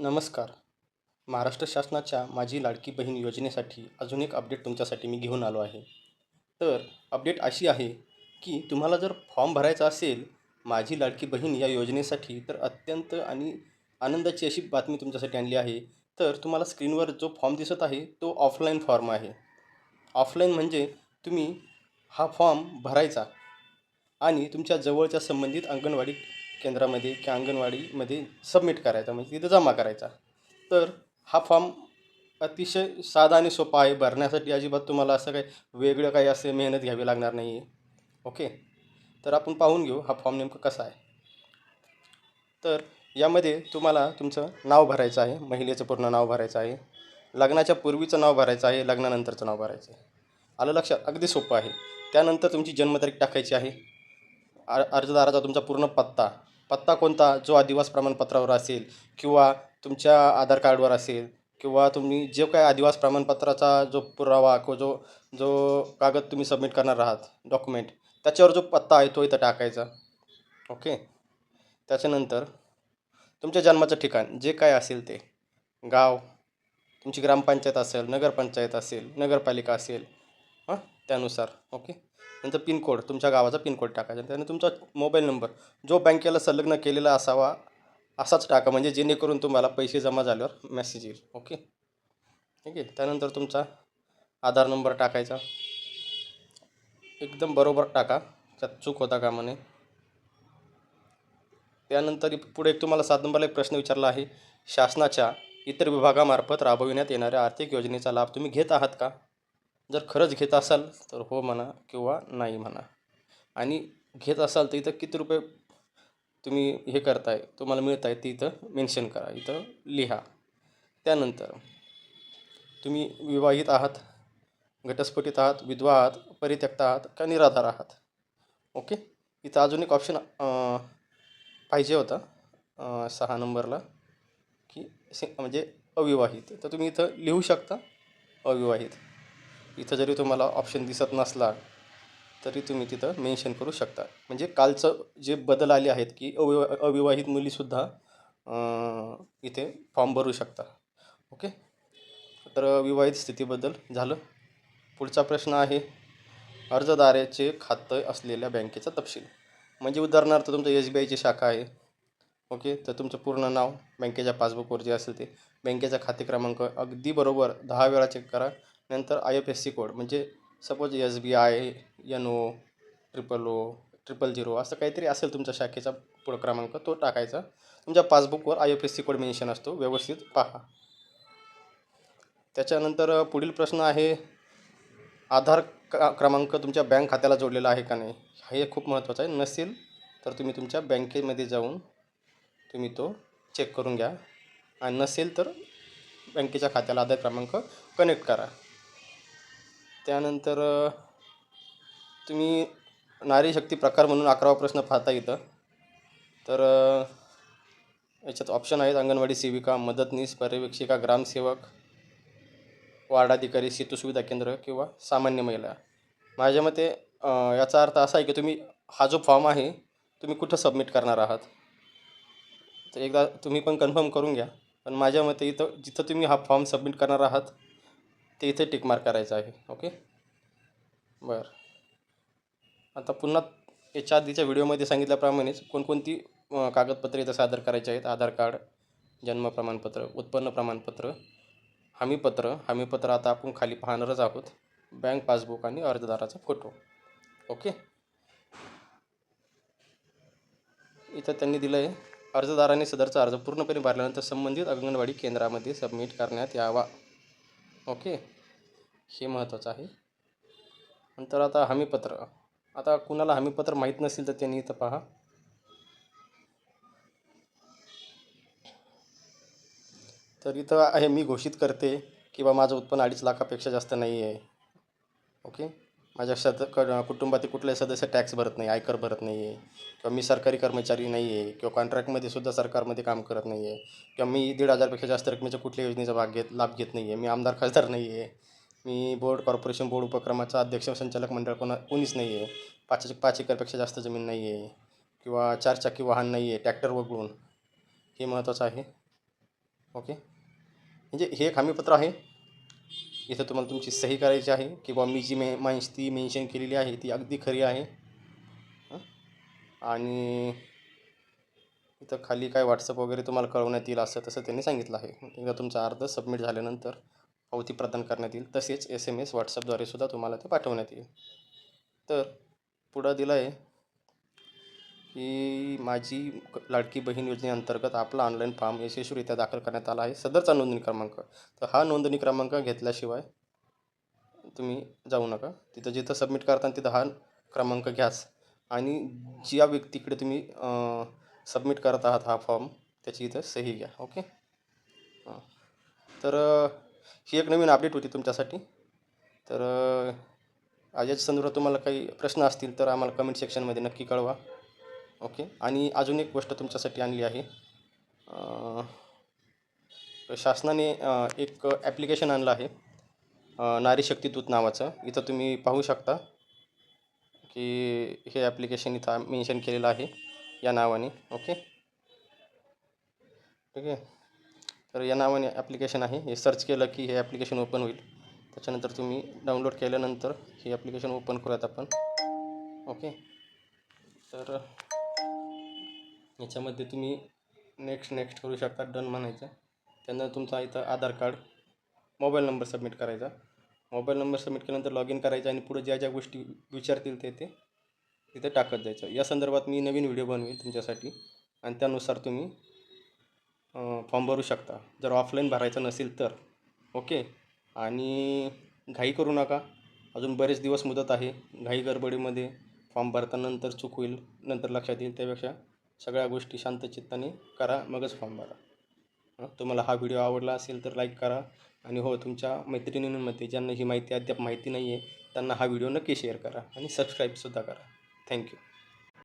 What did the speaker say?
नमस्कार. महाराष्ट्र शासनाच्या माझी लाडकी बहीण योजनेसाठी अजून एक अपडेट तुमच्यासाठी मी घेऊन आलो आहे. तर अपडेट अशी आहे की तुम्हाला जर फॉर्म भरायचा असेल माझी लाडकी बहीण या योजनेसाठी तर अत्यंत आणि आनंदाची अशी बातमी तुमच्यासाठी आणली आहे. तर तुम्हाला स्क्रीनवर जो फॉर्म दिसत आहे तो ऑफलाईन फॉर्म आहे. ऑफलाईन म्हणजे तुम्ही हा फॉर्म भरायचा आणि तुमच्या जवळच्या संबंधित अंगणवाडी केंद्रामध्ये किंवा अंगणवाडीमध्ये सबमिट करायचा म्हणजे तिथं जमा करायचा. तर हा फॉर्म अतिशय साधा आणि सोपा आहे. भरण्यासाठी अजिबात तुम्हाला असं काही वेगळं काही असं मेहनत घ्यावी लागणार नाही आहे. ओके? तर आपण पाहून घेऊ हा फॉर्म नेमकं कसा आहे. तर यामध्ये तुम्हाला तुमचं नाव भरायचं आहे. महिलेचं पूर्ण नाव भरायचं आहे. लग्नाच्या पूर्वीचं नाव भरायचं आहे. लग्नानंतरचं नाव भरायचं आहे. आलं लक्षात? अगदी सोपं आहे. त्यानंतर तुमची जन्मतारीख टाकायची आहे. अर्जदाराचा तुमचा पूर्ण पत्ता. पत्ता कोणता जो आदिवास प्रमाणपत्रावर असेल किंवा तुमच्या आधार कार्डवर असेल किंवा तुम्ही जे काय आदिवास प्रमाणपत्राचा जो पुरावा किंवा जो जो कागद तुम्ही सबमिट करणार आहात डॉक्युमेंट त्याच्यावर जो पत्ता आहे तो इथं टाकायचा. ओके त्याच्यानंतर तुमच्या जन्माचं ठिकाण जे काय असेल ते. गाव तुमची ग्रामपंचायत असेल नगरपंचायत असेल नगरपालिका असेल हां त्यानुसार ओके. नंतर पिनकोड तुमच्या गावाचा पिनकोड टाकायचा. त्याने तुमचा मोबाईल नंबर जो बँकेला संलग्न केलेला असावा असाच टाका. म्हणजे जेणेकरून तुम्हाला पैसे जमा झाल्यावर मेसेज येईल ओके. ठीक आहे त्यानंतर तुमचा आधार नंबर टाकायचा. एकदम बरोबर टाका. त्यात चूक होता कामा नये. त्यानंतर पुढे एक तुम्हाला सात नंबरला एक प्रश्न विचारला आहे. शासनाच्या इतर विभागामार्फत राबविण्यात येणाऱ्या आर्थिक योजनेचा लाभ तुम्ही घेत आहात का? जर खरंच घेत असाल तर हो म्हणा किंवा नाही म्हणा. आणि घेत असाल तर इथं किती रुपये तुम्ही हे करताय तुम्हाला मिळत आहे ते इथं मेन्शन करा इथं लिहा. त्यानंतर तुम्ही विवाहित आहात घटस्फोटित आहात विधवा आहात परित्यक्त आहात का निराधार आहात? ओके? इथं अजून एक ऑप्शन पाहिजे होता सहा नंबरला की से म्हणजे अविवाहित. तर तुम्ही इथं लिहू शकता अविवाहित. इथं जरी तुम्हाला ऑप्शन दिसत नसला तरी तुम्ही तिथं मेन्शन करू शकता. म्हणजे कालचं जे बदल आले आहेत की अविवा अविवाहित मुलीसुद्धा इथे फॉर्म भरू शकता. ओके तर विवाहित स्थितीबद्दल झालं. पुढचा प्रश्न आहे अर्जदाराचे खातं असलेल्या बँकेचा तपशील. म्हणजे उदाहरणार्थ तुमचं एस बी आयची शाखा आहे. ओके तर तुमचं पूर्ण नाव बँकेच्या पासबुकवर जे असेल ते. बँकेचा खाते क्रमांक अगदी बरोबर दहा वेळा चेक करा. नंतर I F S C code म्हणजे suppose S B I N O triple O triple zero असं काहीतरी असेल तुमच्या शाखेचा पुढं क्रमांक तो टाकायचा. तुमच्या पासबुकवर I F S C code mention असतो व्यवस्थित पहा. त्याच्यानंतर पुढील प्रश्न आहे आधार क्रमांक तुमच्या बँक खात्याला जोडलेला आहे का नाही? हे खूप महत्त्वाचं आहे. नसेल तर तुम्ही तुमच्या बँकेमध्ये जाऊन तुम्ही तो चेक करून घ्या. आणि नसेल तर बँकेच्या खात्याला आधार क्रमांक कनेक्ट करा. त्यानंतर तुम्ही नारी शक्ती प्रकार म्हणून अकरावा प्रश्न पाहता इथं. तर याच्यात ऑप्शन आहेत. अंगणवाडी सेविका मदतनीस पर्यवेक्षिका ग्रामसेवक वार्डाधिकारी सेतू सुविधा केंद्र किंवा सामान्य महिला. माझ्या मते याचा अर्थ असा आहे की तुम्ही हा जो फॉर्म आहे तुम्ही कुठं सबमिट करणार आहात? तर एकदा तुम्ही पण कन्फर्म करून घ्या. पण माझ्या मते इथं जिथं तुम्ही हा फॉर्म सबमिट करणार आहात ते इथे टिकमार्क करायचं आहे ओके? बरं. आता पुन्हा याच्या आधीच्या व्हिडिओमध्ये सांगितल्याप्रमाणेच कोणकोणती कागदपत्रे इथं सादर करायची आहेत? आधार कार्ड जन्म प्रमाणपत्र उत्पन्न प्रमाणपत्र हमीपत्र. हमीपत्र आता आपण खाली पाहणारच आहोत. बँक पासबुक आणि अर्जदाराचा फोटो ओके? इथं त्यांनी दिलं आहे अर्जदाराने सदरचा अर्ज पूर्णपणे भरल्यानंतर संबंधित अंगणवाडी केंद्रामध्ये सबमिट करण्यात यावा. ओके. हे महत्त्वाचं आहे. नंतर आता हमीपत्र. आता कुणाला हमीपत्र माहीत नसेल तर त्यांनी इथं पहा. तर इथं आहे मी घोषित करते की बा माझं उत्पन्न अडीच लाखापेक्षा जास्त नाही आहे ओके? माझ्या सद कुटुंबातील कुठलाही सदस्य टॅक्स भरत नाही आयकर भरत नाही आहे किंवा मी सरकारी कर्मचारी नाही आहे किंवा कॉन्ट्रॅक्टमध्ये सुद्धा सरकारमध्ये काम करत नाही आहे किंवा मी दीड हजारपेक्षा जास्त रकमेच्या कुठल्याही योजनेचा भाग घेत लाभ घेत नाही आहे मी आमदार खासदार नाही आहे मी बोर्ड कॉर्पोरेशन बोर्ड उपक्रमाचा अध्यक्ष संचालक मंडळ कोणा कोणीच नाही आहे पाच पाच एकरपेक्षा जास्त जमीन नाही आहे किंवा चारचाकी वाहन नाही आहे ट्रॅक्टर वगळून हे महत्त्वाचं आहे. ओके म्हणजे हे एक हमीपत्र आहे. इथं तुम्हाला तुमची सही करायची आहे किंवा मी जी मे माहिती मेन्शन केलेली आहे ती अगदी खरी आहे. आणि इथं खाली काय व्हॉट्सअप वगैरे तुम्हाला कळवण्यात येईल असं तसं त्यांनी सांगितलं आहे. एकदा तुमचा अर्ज सबमिट झाल्यानंतर पावती प्रदान करण्यात येईल. तसेच एस एम एस व्हॉट्सअपद्वारे सुद्धा तुम्हाला ते पाठवण्यात येईल. तर पुढं दिलं आहे की माझी क- लाडकी बहीण योजनेअंतर्गत आपला ऑनलाईन फॉर्म यशस्वीरित्या दाखल करण्यात आला आहे. सदरचा नोंदणी क्रमांक. तर हा नोंदणी क्रमांक घेतल्याशिवाय तुम्ही जाऊ नका. तिथं जिथं सबमिट करताना तिथं हा क्रमांक घ्याच. आणि ज्या व्यक्तीकडे तुम्ही सबमिट करत आहात हा फॉर्म त्याची इथं सही घ्या. ओके हां. तर ही एक नवीन अपडेट होती तुमच्यासाठी. तर अ, याच्या संदर्भात तुम्हाला काही प्रश्न असतील तर आम्हाला कमेंट सेक्शनमध्ये नक्की कळवा. ओके. आणि अजून एक गोष्ट तुमच्यासाठी आणली आहे. शासनाने एक ॲप्लिकेशन आणलं आहे. नारी शक्ती दूत नावाचं. इथं तुम्ही पाहू शकता की हे ॲप्लिकेशन इथं मेन्शन केलेलं आहे या नावाने. ओके? ठीक आहे? तर या नावाने ॲप्लिकेशन आहे. हे सर्च केलं की हे ॲप्लिकेशन ओपन होईल. त्याच्यानंतर तुम्ही डाउनलोड केल्यानंतर हे ॲप्लिकेशन ओपन करूयात आपण. ओके? तर याच्यामध्ये तुम्ही नेक्स्ट नेक्स्ट करू शकता डन म्हणायचं. त्यानंतर तुमचा इथं Aadhaar card mobile number submit करायचा. मोबाईल नंबर सबमिट केल्यानंतर लॉग इन करायचं आणि पुढे ज्या ज्या गोष्टी विचारतील ते ते तिथे टाकत जायचं. या संदर्भात मी नवीन व्हिडिओ बनवेल तुमच्यासाठी आणि त्यानुसार तुम्ही फॉर्म भरू शकता. जर ऑफलाईन भरायचं नसेल तर ओके आणि घाई करू नका. अजून बरेच दिवस मुदत आहे. घाई गडबडीमध्ये फॉर्म भरतानंतर चूक होईल नंतर लक्षात येईल. त्यापेक्षा सगळ्या गोष्टी शांतचित्ताने करा मगच फॉर्म भरा. तुम्हाला हा व्हिडिओ आवडला असेल तर लाईक करा. आणि हो तुमच्या मैत्रिणींमध्ये ज्यांना ही माहिती अद्याप माहिती नाही आहे त्यांना हा व्हिडिओ नक्की शेअर करा आणि सबस्क्राईबसुद्धा करा. थँक्यू